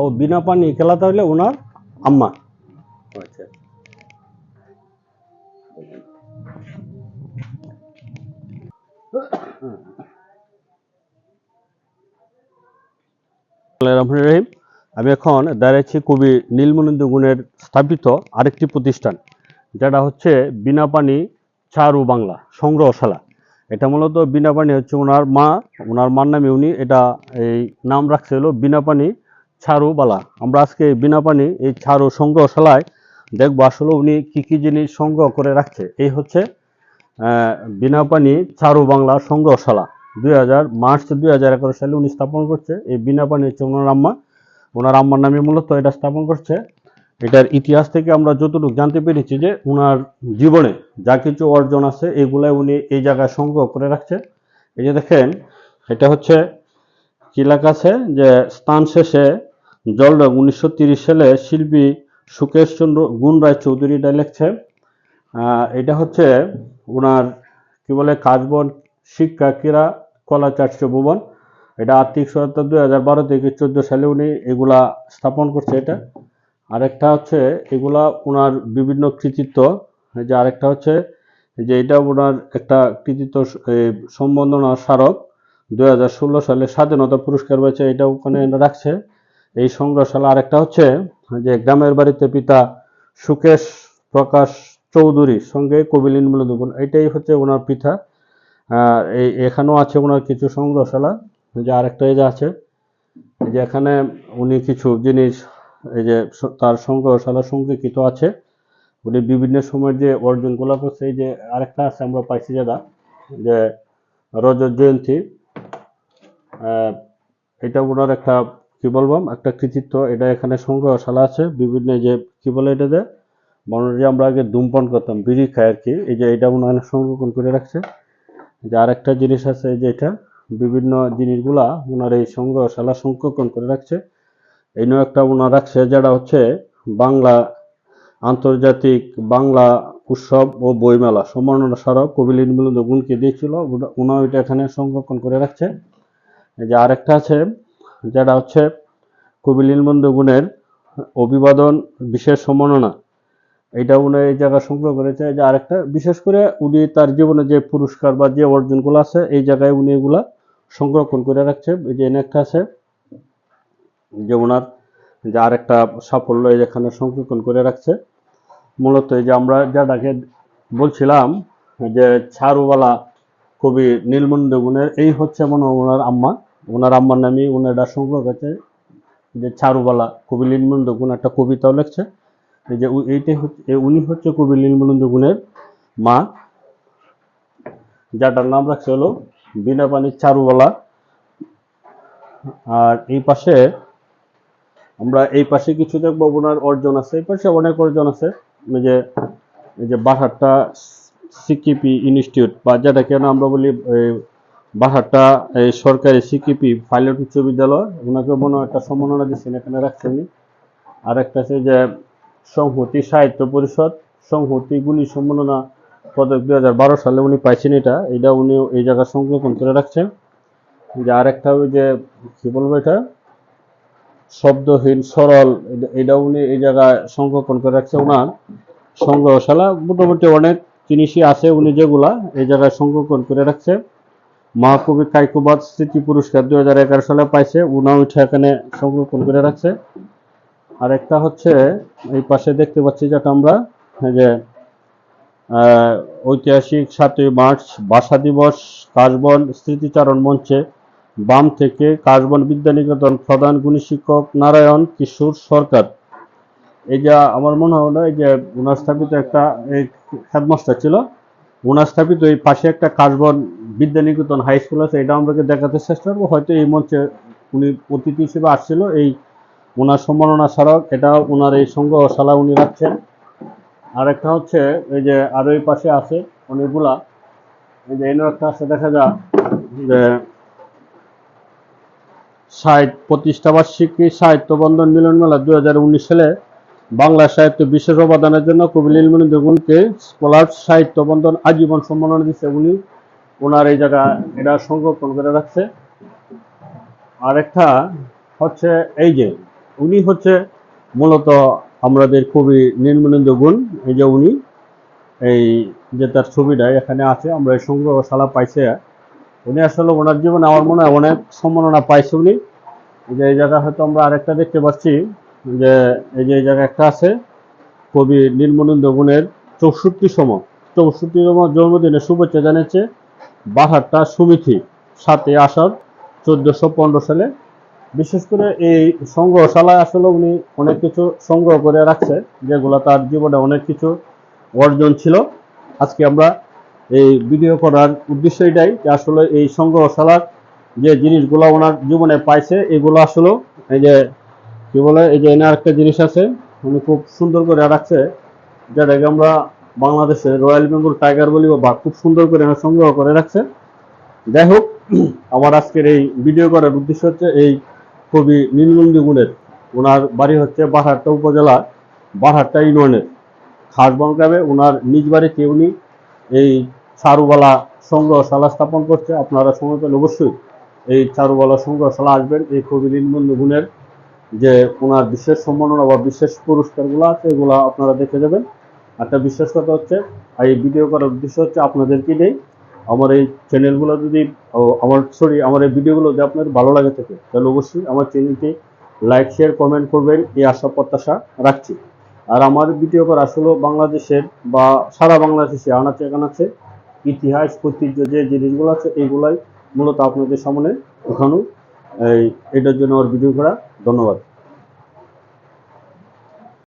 ও বিনা পানি খেলাতে হলে ওনার আম্মা। আচ্ছা। রহমান রহিম আমি এখন দাঁড়িয়েছি কবি নীলমনিন্দ গুণের স্থাপিত আরেকটি প্রতিষ্ঠান যেটা হচ্ছে বিনা পানি চারু বাংলা সংগ্রহশালা। এটা মূলত বিনা পানি হচ্ছে ওনার মা ওনার মার নামে উনি এটা এই নাম রাখছে হলো বিনা পানি ছাড়ু বালা। আমরা আজকে বিনা পানি এই ছাড়ু সংগ্রহশালায় দেখব আসলে উনি কি কি জিনিস সংগ্রহ করে রাখছে। এই হচ্ছে বিনা পানি চারু বাংলা সংগ্রহশালা দুই হাজার মার্চ দুই হাজার এগারো সালে উনি স্থাপন করছে। এই বিনা পানি হচ্ছে ওনার আম্মা। ওনার আম্মার নামে মূলত এটা স্থাপন করছে। এটার ইতিহাস থেকে আমরা যতটুকু জানতে পেরেছি যে ওনার জীবনে যা কিছু অর্জন আছে, এগুলাই উনি এই জায়গায় সংগ্রহ করে রাখছে। এই যে দেখেন, এটা হচ্ছে কি লেখা আছে যে স্থান শেষে জলডগ উনিশশো সালে শিল্পী সুকেশ চন্দ্র গুণ রায় চৌধুরী এটা লিখছে। এটা হচ্ছে ওনার কি বলে কাজবন শিক্ষা ক্রীড়া কলা চার্চ ভুবন। এটা আর্থিক সহায়তা দুই হাজার বারো থেকে চোদ্দ সালে উনি এগুলা স্থাপন করছে এটা। আরেকটা হচ্ছে এগুলা ওনার বিভিন্ন কৃতিত্ব। যে আরেকটা হচ্ছে যে এটা ওনার একটা কৃতিত্ব স- এ, স্মারক। দুই হাজার ষোলো সালে স্বাধীনতা পুরস্কার পেয়েছে এটা ওখানে রাখছে। এই সংগ্রহশালা। আরেকটা হচ্ছে যে গ্রামের বাড়িতে পিতা সুকেশ প্রকাশ চৌধুরীর সঙ্গে কবিলিন মূলদুগুণ এটাই হচ্ছে ওনার পিতা। এই এখানেও আছে ওনার কিছু সংগ্রহশালা। যে আরেকটা এই যে আছে যে এখানে উনি কিছু জিনিস, এই যে তার সংগ্রহশালা সংরক্ষিত আছে। উনি বিভিন্ন সময় যে অর্জনগুলো করছে এই যে আরেকটা আছে আমরা পাইছি যেটা, যে রজত জয়ন্তী। এটা ওনার একটা কি বলব একটা কৃতিত্ব, এটা এখানে সংগ্রহশালা আছে, বিভিন্ন যে, কি বলে এটাতে যে আমরা আগে ধূমপান করতাম, বিড়ি খাই আর কি, এই যে এটা ওনার সংরক্ষণ করে রাখছে। যে আরেকটা জিনিস আছে, এই যে এটা, বিভিন্ন জিনিসগুলা ওনার এই সংগ্রহশালা সংরক্ষণ করে রাখছে। এই নিয়ে একটা ওনার রাখছে, যেটা হচ্ছে বাংলা আন্তর্জাতিক বাংলা উৎসব ও বইমেলা, সম্মাননা স্মারক কবিলিন মিলন গুণকে দিয়েছিল ওনাও এটা এখানে সংরক্ষণ করে রাখছে। যে আরেকটা আছে যেটা হচ্ছে কবি নীলবন্ধ গুণের অভিবাদন, বিশেষ সম্মাননা। এটা উনি এই জায়গায় সংগ্রহ করেছে। যে আরেকটা, বিশেষ করে উনি তার জীবনে যে পুরস্কার বা যে অর্জনগুলো আছে, এই জায়গায় উনি এগুলা সংরক্ষণ করে রাখছে। এই যে একটা আছে, যে ওনার যে আরেকটা সাফল্য এই যেখানে সংরক্ষণ করে রাখছে। মূলত এই যে আমরা যেটাকে বলছিলাম যে ছাড়ুওয়ালা কবি নীলমন্দ গুণের, এই হচ্ছে মনে ওনার আম্মা। ওনার আম্মার নামে ওনারা সংগ্রহ করেছে যে ছাড়ুবালা কবি লীলমন্দ গুণ একটা কবিতাও লিখছে। যে এইটাই হচ্ছে উনি হচ্ছে কবি লীলমন্দ গুণের মা, যাটার নাম রাখছে হলো বিনা পানির চারুবালা। আর এই পাশে আমরা এই পাশে কিছু দেখব, ওনার অর্জন আছে, এই পাশে অনেক অর্জন আছে। যে যে বাহারটা সিকিপি ইনস্টিটিউট, বা যেটাকে আমরা বলি বাহারটা এই সরকারি সিকিপি পাইলট উচ্চ বিদ্যালয়, ওনাকে মনে একটা সম্মাননা দিচ্ছেন এখানে রাখছেন আর একটা আছে যে, সংহতি সাহিত্য পরিষদ, সংহতি গুণী সম্মাননা পদক দুই হাজার বারো সালে উনি পাইছেন এটা। এটা উনি এই জায়গায় সংরক্ষণ করে রাখছেন। যে আর একটা ওই যে, কি বলব এটা? শব্দহীন, সরল এটা উনি এই জায়গায় সংরক্ষণ করে রাখছে ওনার সংগ্রহশালা। মোটামুটি অনেক জিনিসই আছে উনি যেগুলা এই জায়গায় সংরক্ষণ করে রাখছে। মহাকবি কাইকুবাদ স্মৃতি পুরস্কার দুই হাজার এগারো সালে পাইছে। উনাও উঠে এখানে সংরক্ষণ করে রাখছে। আর একটা হচ্ছে, এই পাশে দেখতে পাচ্ছি যেটা আমরা যে ঐতিহাসিক সাতই মার্চ ভাষা দিবস, কাশবন স্মৃতিচারণ মঞ্চে বাম থেকে কাশবন বিদ্যানিকেতন প্রধান গুণী শিক্ষক নারায়ণ কিশোর সরকার। এই যে, আমার মনে হয় না, এই যে ওনার স্থাপিত একটা, এই হেডমাস্টার ছিল ওনার স্থাপিত এই পাশে একটা কাশবন বিদ্যানিকেতন হাই স্কুল আছে, এটা আমাকে দেখাতে চেষ্টা করব। হয়তো এই মঞ্চে উনি অতিথি হিসেবে আসছিল। এই ওনার সম্মাননা স্মারক, এটা ওনার এই সংগ্রহশালা উনি রাখছেন। আর একটা হচ্ছে, এই যে আরও এই পাশে আছে অনেকগুলা। এই যে এনে একটা আছে, দেখা যায় যে সাহিত্য প্রতিষ্ঠাবার্ষিকী সাহিত্য বন্ধন মিলন মেলা দুই হাজার উনিশ সালে বাংলা সাহিত্য বিশেষ অবদানের জন্য কবি লীলমণি দেগুনকে স্কলার সাহিত্য বন্ধন আজীবন সম্মাননা দিচ্ছে উনি। ওনার এই জায়গা এটা সংরক্ষণ করে রাখছে। আরেকটা হচ্ছে এই যে, উনি হচ্ছে মূলত আমাদের খুবই নির্মনিন্দ গুণ এই যে উনি, এই যে তার ছবিটা এখানে আছে, আমরা এই সংগ্রহশালা পাইছে। উনি আসলে ওনার জীবনে আমার মনে হয় অনেক সম্মাননা পাইছে উনি। যে এই জায়গা হয়তো আমরা আরেকটা দেখতে পাচ্ছি। যে, এই যে, এই জায়গা একটা আছে, কবি নির্মনিন্দ গুণের চৌষট্টিতম চৌষট্টিতম জন্মদিনে শুভেচ্ছা জানিয়েছে বাহারটা সমিতি সাতই আষাঢ়, চোদ্দশো পনেরো সালে। বিশেষ করে এই সংগ্রহশালায় আসলে উনি অনেক কিছু সংগ্রহ করে রাখছে, যেগুলো তার জীবনে অনেক কিছু অর্জন ছিল। আজকে আমরা এই ভিডিও করার উদ্দেশ্য এটাই যে, আসলে এই সংগ্রহশালার যে জিনিসগুলো ওনার জীবনে পাইছে, এগুলো আসলে এই যে কি বলে, এই যে এনার আরেকটা জিনিস আছে, উনি খুব সুন্দর করে রাখছে যেটাকে আমরা বাংলাদেশে রয়্যাল বেঙ্গল টাইগার বলি বা খুব সুন্দর করে এনার সংগ্রহ করে রাখছে। যাই হোক, আমার আজকের এই ভিডিও করার উদ্দেশ্য হচ্ছে এই কবি নীলনন্দী গুণের। ওনার বাড়ি হচ্ছে বারহাট্টা উপজেলা বারহাট্টা ইউনিয়নের খাসবন গ্রামে। ওনার নিজ বাড়িতে উনি এই চারুবালা সংগ্রহশালা স্থাপন করছে। আপনারা সময় পেলে অবশ্যই এই চারুবালা সংগ্রহশালা আসবেন। এই কবি নীলনন্দী গুণের যে ওনার বিশেষ সম্মাননা বা বিশেষ পুরস্কারগুলো আছে, এগুলো আপনারা দেখে যাবেন। একটা বিশেষ কথা হচ্ছে এই ভিডিও করার উদ্দেশ্য হচ্ছে আপনাদেরকে নেই আমার এই চ্যানেলগুলো যদি আমার সরি আমার এই ভিডিওগুলো যদি আপনাদের ভালো লাগে থাকে, তাহলে অবশ্যই আমার চ্যানেলটি লাইক শেয়ার কমেন্ট করবেন, এই আশা, প্রত্যাশা রাখছি। আর আমার ভিডিও করা আসলে বাংলাদেশের বা সারা বাংলাদেশে আনাচে কানাচে ইতিহাস, ঐতিহ্য যে জিনিসগুলো আছে এইগুলাই মূলত আপনাদের সামনে ওখানে এই এটার জন্য আমার ভিডিও করা ধন্যবাদ।